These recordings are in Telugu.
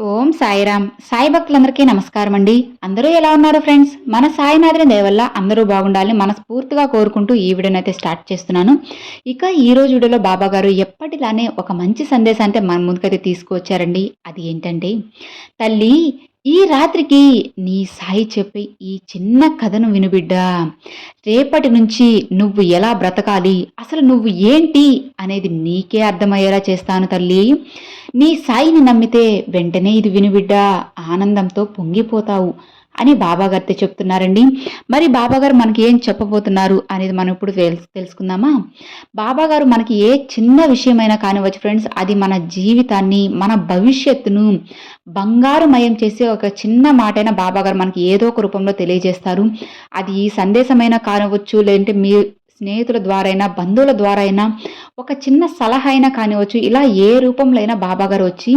ఓం సాయిరామ్. సాయి భక్తులందరికీ నమస్కారం అండి అందరూ ఎలా ఉన్నారు ఫ్రెండ్స్? మన సాయినాథుని దయవల్ల అందరూ బాగుండాలని మనస్ఫూర్తిగా కోరుకుంటూ ఈ వీడియోని అయితే స్టార్ట్ చేస్తున్నాను. ఇక ఈ రోజు వీడియోలో బాబా గారు ఎప్పటిలానే ఒక మంచి సందేశాన్ని మన ముందుకైతే తీసుకువచ్చారండి. అది ఏంటంటే తల్లి ఈ రాత్రికి నీ సాయి చెప్పే ఈ చిన్న కథను వినుబిడ్డా రేపటి నుంచి నువ్వు ఎలా బ్రతకాలి? అసలు నువ్వు ఏంటి? అనేది నీకే అర్థమయ్యేలా చేస్తాను తల్లి. నీ సాయిని నమ్మితే వెంటనే ఇది వినుబిడ్డా ఆనందంతో పొంగిపోతావు. అని బాబాగారితో చెప్తున్నారండి. మరి బాబాగారు మనకి ఏం చెప్పబోతున్నారు అనేది మనం ఇప్పుడు తెలుసు తెలుసుకుందామా? బాబాగారు మనకి ఏ చిన్న విషయమైనా కానివచ్చు ఫ్రెండ్స్ అది మన జీవితాన్ని మన భవిష్యత్తును బంగారుమయం చేసే ఒక చిన్న మాటైనా బాబాగారు మనకి ఏదో ఒక రూపంలో తెలియజేస్తారు. అది ఈ సందేశమైనా కానివచ్చు లేదంటే మీ స్నేహితుల ద్వారా అయినా బంధువుల ద్వారా అయినా ఒక చిన్న సలహా అయినా కానివచ్చు ఇలా ఏ రూపంలో అయినా బాబాగారు వచ్చి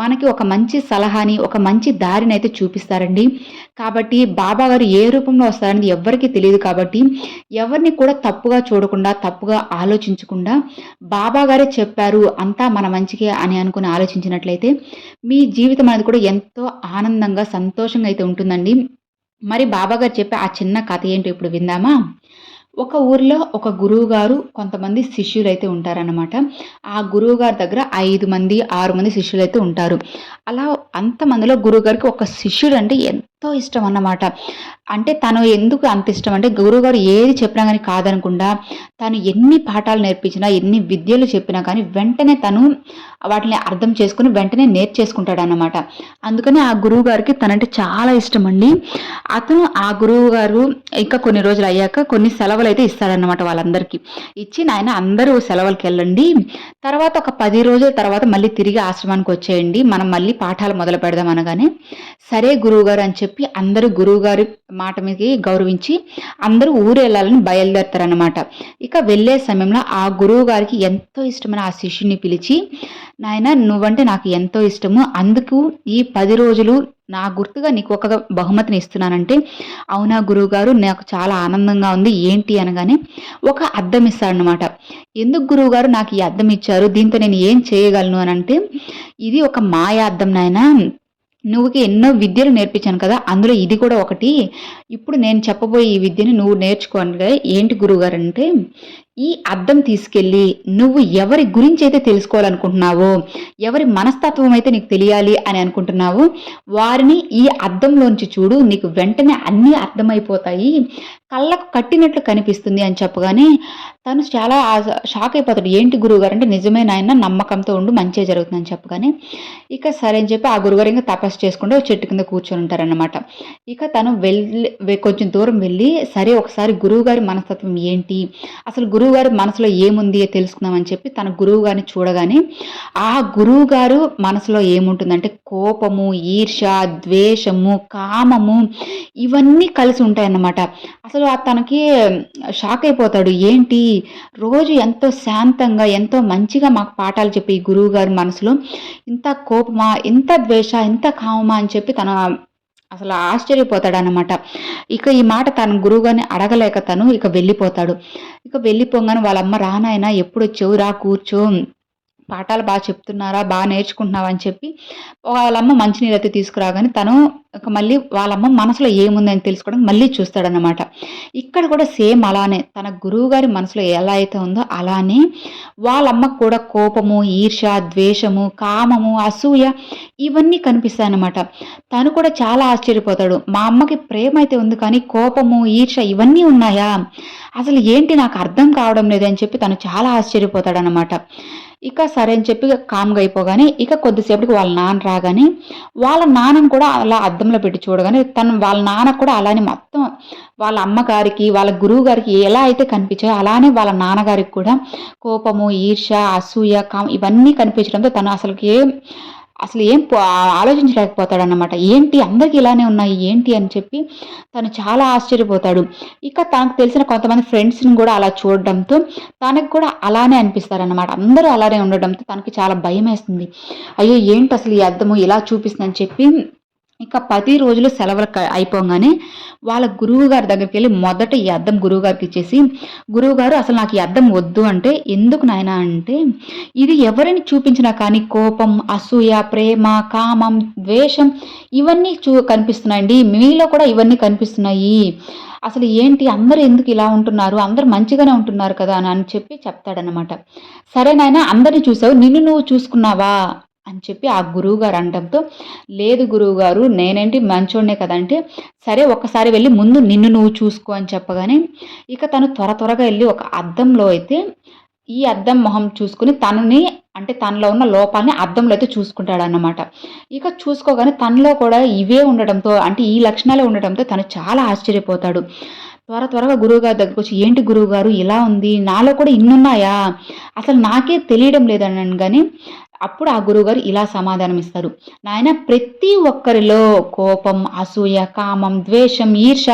మనకి ఒక మంచి సలహాని ఒక మంచి దారిని అయితే చూపిస్తారండి. కాబట్టి బాబాగారు ఏ రూపంలో వస్తారనేది ఎవరికి తెలియదు కాబట్టి ఎవరిని కూడా తప్పుగా చూడకుండా తప్పుగా ఆలోచించకుండా బాబాగారే చెప్పారు అంతా మన మంచికే అని అనుకుని ఆలోచించినట్లయితే మీ జీవితం అనేది కూడా ఎంతో ఆనందంగా సంతోషంగా అయితే ఉంటుందండి. మరి బాబాగారు చెప్పే ఆ చిన్న కథ ఏంటో ఇప్పుడు విందామా? ఒక ఊర్లో ఒక గురువు గారు కొంతమంది శిష్యులు అయితే ఉంటారన్నమాట. ఆ గురువు గారి దగ్గర ఐదు మంది ఆరు మంది శిష్యులు అయితే ఉంటారు. అలా అంతమందిలో గురువు గారికి ఒక శిష్యుడు అంటే ఎంతో ఇష్టం అన్నమాట అంటే తను ఎందుకు అంత ఇష్టం అంటే గురువుగారు ఏది చెప్పినా కానీ కాదనకుండా తను ఎన్ని పాఠాలు నేర్పించినా ఎన్ని విద్యలు చెప్పినా కానీ వెంటనే తను వాటిని అర్థం చేసుకుని వెంటనే నేర్చేసుకుంటాడు అనమాట అందుకని ఆ గురువు గారికి తనంటే చాలా ఇష్టం అండి అతను ఆ గురువు గారు ఇంకా కొన్ని రోజులు అయ్యాక కొన్ని సెలవులు అయితే ఇస్తాడనమాట వాళ్ళందరికీ. ఇచ్చి నాయన అందరూ సెలవులకి వెళ్ళండి తర్వాత ఒక పది రోజుల తర్వాత మళ్ళీ తిరిగి ఆశ్రమానికి వచ్చేయండి. మనం మళ్ళీ పాఠాలు మొదలు పెడదాం అనగానే సరే గురువుగారు అని చెప్పి అందరూ గురువుగారి మాట మీదకి గౌరవించి అందరూ ఊరు వెళ్ళాలని బయలుదేరతారనమాట ఇక వెళ్ళే సమయంలో ఆ గురువు గారికి ఎంతో ఇష్టమైన ఆ శిష్యుని పిలిచి నాయన నువ్వంటే నాకు ఎంతో ఇష్టము. అందుకు ఈ పది రోజులు నా గుర్తుగా నీకు ఒక బహుమతిని ఇస్తున్నానంటే అవునా గురువు గారు నాకు చాలా ఆనందంగా ఉంది. ఏంటి అనగానే ఒక అద్దం ఇస్తాడనమాట ఎందుకు గురువుగారు నాకు ఈ అద్దం ఇచ్చారు? దీంతో నేను ఏం చేయగలను అని అంటే ఇది ఒక మాయా అద్దం నాయన. నువ్వుకి ఎన్నో విద్యలు నేర్పించాను కదా అందులో ఇది కూడా ఒకటి. ఇప్పుడు నేను చెప్పబోయే ఈ విద్యని నువ్వు నేర్చుకోండి ఏంటి గురువుగారు అంటే ఈ అద్దం తీసుకెళ్ళి నువ్వు ఎవరి గురించి అయితే తెలుసుకోవాలనుకుంటున్నావో ఎవరి మనస్తత్వం అయితే నీకు తెలియాలి అని అనుకుంటున్నావు వారిని ఈ అద్దంలోంచి చూడు నీకు వెంటనే అన్నీ అర్థమైపోతాయి. కళ్ళకు కట్టినట్లు కనిపిస్తుంది అని చెప్పగానే తను చాలా షాక్ అయిపోతాడు. ఏంటి గురువుగారు? అంటే నిజమే నాయన నమ్మకంతో ఉండు మంచిగా జరుగుతుందని చెప్పగానే ఇక సరే అని చెప్పి ఆ గురుగారు ఇంకా తపస్సు చేసుకుంటే చెట్టు కింద కూర్చొని ఉంటారనమాట ఇక తను వెళ్ళి కొంచెం దూరం వెళ్ళి సరే ఒకసారి గురువుగారి మనస్తత్వం ఏంటి? అసలు గురువుగారి మనసులో ఏముంది తెలుసుకుందామని చెప్పి తన గురువు గారిని చూడగానే ఆ గురువు గారు మనసులో ఏముంటుందంటే కోపము ఈర్ష ద్వేషము కామము ఇవన్నీ కలిసి ఉంటాయన్నమాట. అసలు తనకి షాక్ అయిపోతాడు. ఏంటి? రోజు ఎంతో శాంతంగా ఎంతో మంచిగా మాకు పాఠాలు చెప్పి ఈ గురువు గారి మనసులో ఇంత కోపమా ఇంత ద్వేష ఇంత కామమా అని చెప్పి తన అసలు ఆశ్చర్యపోతాడు అనమాట ఇక ఈ మాట తన గురువుగాని అడగలేక తను ఇక వెళ్ళిపోతాడు. ఇక వెళ్ళిపోగానే వాళ్ళమ్మ రానాయన ఎప్పుడు వచ్చావు? రా కూర్చో. పాఠాలు బాగా చెప్తున్నారా? బాగా నేర్చుకుంటున్నావా? అని చెప్పి వాళ్ళమ్మ మంచినీళ్ళు తీసుకురాగానే తను మళ్ళీ వాళ్ళమ్మ మనసులో ఏముందని తెలుసుకోవడానికి మళ్ళీ చూస్తాడనమాట ఇక్కడ కూడా సేమ్ అలానే తన గురువు గారి మనసులో ఎలా అయితే ఉందో అలానే వాళ్ళమ్మకు కూడా కోపము ఈర్ష ద్వేషము కామము అసూయ ఇవన్నీ కనిపిస్తాయన్నమాట. తను కూడా చాలా ఆశ్చర్యపోతాడు. మా అమ్మకి ప్రేమ అయితే ఉంది కానీ కోపము ఈర్ష ఇవన్నీ ఉన్నాయా? అసలు ఏంటి నాకు అర్థం కావడం లేదని చెప్పి తను చాలా ఆశ్చర్యపోతాడనమాట ఇక సరే అని చెప్పి కామ్గా అయిపోగానే ఇక కొద్దిసేపటికి వాళ్ళ నాన్న రాగానే వాళ్ళ నాన్నని కూడా అలా అర్థం అద్దంలో పెట్టి చూడగానే తను వాళ్ళ నాన్న కూడా అలానే మొత్తం వాళ్ళ అమ్మగారికి వాళ్ళ గురువు గారికి ఎలా అయితే కనిపించాయో అలానే వాళ్ళ నాన్నగారికి కూడా కోపము ఈర్ష అసూయ కామ్ ఇవన్నీ కనిపించడంతో తను అసలుకి అసలు ఏం ఆలోచించలేకపోతాడనమాట ఏంటి అందరికీ ఇలానే ఉన్నాయి ఏంటి అని చెప్పి తను చాలా ఆశ్చర్యపోతాడు. ఇక తనకు తెలిసిన కొంతమంది ఫ్రెండ్స్ని కూడా అలా చూడడంతో తనకు కూడా అలానే అనిపిస్తారన్నమాట. అందరూ అలానే ఉండడంతో తనకి చాలా భయం వేస్తుంది అయ్యో ఏంటి అసలు ఈ అద్దము ఇలా చూపిస్తుందని చెప్పి ఇక పది రోజులు సెలవులు అయిపోగానే వాళ్ళ గురువు గారి దగ్గరికి వెళ్ళి మొదట ఈ అద్దం గురువు గారికి ఇచ్చేసి గురువు గారు అసలు నాకు ఈ అద్దం వద్దు అంటే ఎందుకు నాయన అంటే ఇది ఎవరిని చూపించినా కానీ కోపం అసూయ ప్రేమ కామం ద్వేషం ఇవన్నీ చూ కనిపిస్తున్నాయండి. మీలో కూడా ఇవన్నీ కనిపిస్తున్నాయి. అసలు ఏంటి? అందరూ ఎందుకు ఇలా ఉంటున్నారు? అందరూ మంచిగానే ఉంటున్నారు కదా అని చెప్పి చెప్తాడనమాట సరే నాయన అందరిని చూసావు. నిన్ను నువ్వు చూసుకున్నావా? అని చెప్పి ఆ గురువు గారు అనడంతో లేదు గురువు గారు నేనేంటి మంచోడనే కదంటే సరే ఒక్కసారి వెళ్ళి ముందు నిన్ను నువ్వు చూసుకో అని చెప్పగానే ఇక తను త్వర త్వరగా వెళ్ళి ఒక అద్దంలో అయితే ఈ అద్దం మొహం చూసుకుని తనని అంటే తనలో ఉన్న లోపాలని అద్దంలో అయితే చూసుకుంటాడు అన్నమాట ఇక చూసుకోగానే తనలో కూడా ఇవే ఉండటంతో అంటే ఈ లక్షణాలే ఉండటంతో తను చాలా ఆశ్చర్యపోతాడు. త్వర త్వరగా గురువుగారి దగ్గరకు వచ్చి ఏంటి గురువుగారు ఇలా ఉంది నాలో కూడా ఇన్నున్నాయా? అసలు నాకే తెలియడం లేదన్నాను కానీ అప్పుడు ఆ గురువుగారు ఇలా సమాధానం ఇస్తారు నాయన ప్రతి ఒక్కరిలో కోపం అసూయ కామం ద్వేషం ఈర్ష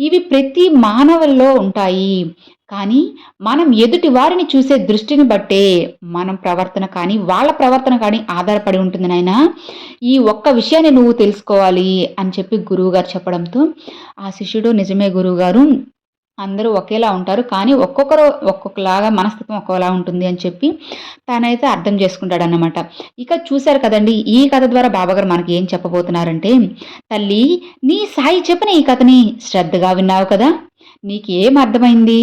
ఇవి ప్రతి మానవుల్లో ఉంటాయి. కానీ మనం ఎదుటి వారిని చూసే దృష్టిని బట్టే మనం ప్రవర్తన కానీ వాళ్ళ ప్రవర్తన కానీ ఆధారపడి ఉంటుంది నాయన. ఈ ఒక్క విషయాన్ని నువ్వు తెలుసుకోవాలి అని చెప్పి గురువుగారు చెప్పడంతో ఆ శిష్యుడు నిజమే గురువుగారు. అందరూ ఒకేలా ఉంటారు. కానీ ఒక్కొక్కరు ఒక్కొక్కలాగా మనస్తత్వం ఒక్కోలా ఉంటుంది అని చెప్పి తనైతే అర్థం చేసుకుంటాడు అనమాట ఇక చూశారు కదండి ఈ కథ ద్వారా బాబాగారు మనకి ఏం చెప్పబోతున్నారంటే తల్లి నీ సాయి చెప్పిన ఈ కథని శ్రద్ధగా విన్నావు కదా? నీకేం అర్థమైంది?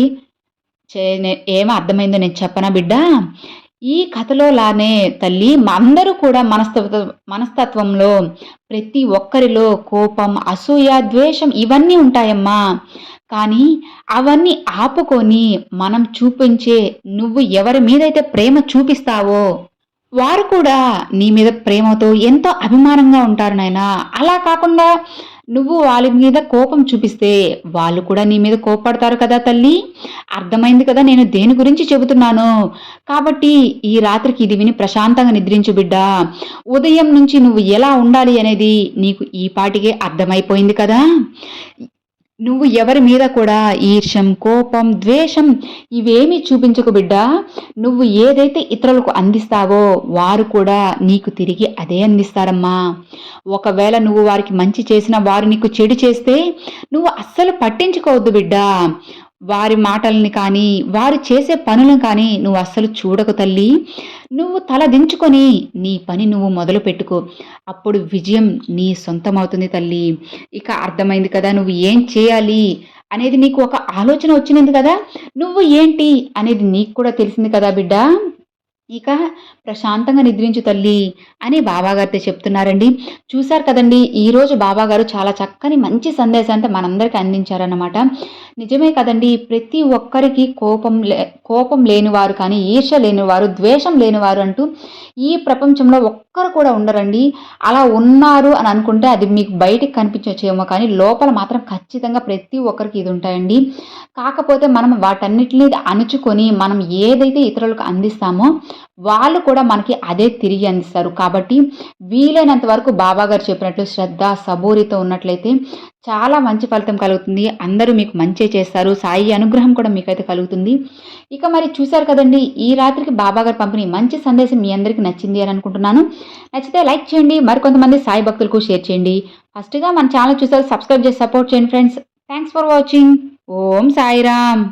ఏం అర్థమైందో నేను చెప్పనా బిడ్డ? ఈ కథలో లానే తల్లి అందరూ కూడా మనస్తత్వ మనస్తత్వంలో ప్రతి ఒక్కరిలో కోపం అసూయ ద్వేషం ఇవన్నీ ఉంటాయమ్మా. కానీ అవన్నీ ఆపుకొని మనం చూపించే నువ్వు ఎవరి మీదైతే ప్రేమ చూపిస్తావో వారు కూడా నీ మీద ప్రేమతో ఎంతో అభిమానంగా ఉంటారు నాయన. అలా కాకుండా నువ్వు వాళ్ళ మీద కోపం చూపిస్తే వాళ్ళు కూడా నీ మీద కోపడతారు కదా తల్లి? అర్థమైంది కదా నేను దేని గురించి చెబుతున్నాను? కాబట్టి ఈ రాత్రికి ఇది విని ప్రశాంతంగా నిద్రించు బిడ్డ. ఉదయం నుంచి నువ్వు ఎలా ఉండాలి అనేది నీకు ఈ పాటికే అర్థమైపోయింది కదా? నువ్వు ఎవరి మీద కూడా ఈర్షం కోపం ద్వేషం ఇవేమీ చూపించకు బిడ్డ. నువ్వు ఏదైతే ఇతరులకు అందిస్తావో వారు కూడా నీకు తిరిగి అదే అందిస్తారమ్మా. ఒకవేళ నువ్వు వారికి మంచి చేసిన వారు నీకు చెడు చేస్తే నువ్వు అస్సలు పట్టించుకోవద్దు బిడ్డ. వారి మాటల్ని కానీ వారు చేసే పనులను కానీ నువ్వు అస్సలు చూడకు తల్లి. నువ్వు తల దించుకొని నీ పని నువ్వు మొదలు పెట్టుకో. అప్పుడు విజయం నీ సొంతమవుతుంది తల్లి. ఇక అర్థమైంది కదా నువ్వు ఏం చేయాలి అనేది నీకు ఒక ఆలోచన వచ్చినది కదా? నువ్వు ఏంటి అనేది నీకు కూడా తెలిసింది కదా బిడ్డ? ఇక ప్రశాంతంగా నిద్రించు తల్లి అని బాబాగారితో చెప్తున్నారండి. చూశారు కదండి ఈరోజు బాబాగారు చాలా చక్కని మంచి సందేశాన్ని మనందరికీ అందించారన్నమాట. నిజమే కదండి ప్రతి ఒక్కరికి కోపం లే కోపం లేనివారు కానీ ఈర్ష లేనివారు ద్వేషం లేనివారు అంటూ ఈ ప్రపంచంలో ఒక్కరు కూడా ఉండరండి. అలా ఉన్నారు అని అనుకుంటే అది మీకు బయటికి కనిపించవచ్చేమో కానీ లోపల మాత్రం ఖచ్చితంగా ప్రతి ఒక్కరికి ఇది ఉంటాయండి. కాకపోతే మనం వాటన్నిటిని అణుచుకొని మనం ఏదైతే ఇతరులకు అందిస్తామో వాళ్ళు కూడా మనకి అదే తిరిగి అందిస్తారు. కాబట్టి వీలైనంత వరకు బాబా గారు చెప్పినట్లు శ్రద్ధ సబూరితో ఉన్నట్లయితే చాలా మంచి ఫలితం కలుగుతుంది. అందరూ మీకు మంచి చేస్తారు. సాయి అనుగ్రహం కూడా మీకైతే కలుగుతుంది. ఇక మరి చూశారు కదండి ఈ రాత్రికి బాబా గారు పంపిణీ మంచి సందేశం మీ అందరికీ నచ్చింది అని అనుకుంటున్నాను. నచ్చితే లైక్ చేయండి మరికొంతమంది సాయి భక్తులకు షేర్ చేయండి. ఫస్ట్గా మన ఛానల్ చూసారు సబ్స్క్రైబ్ చేసి సపోర్ట్ చేయండి friends. Thanks for watching. Om Sairam.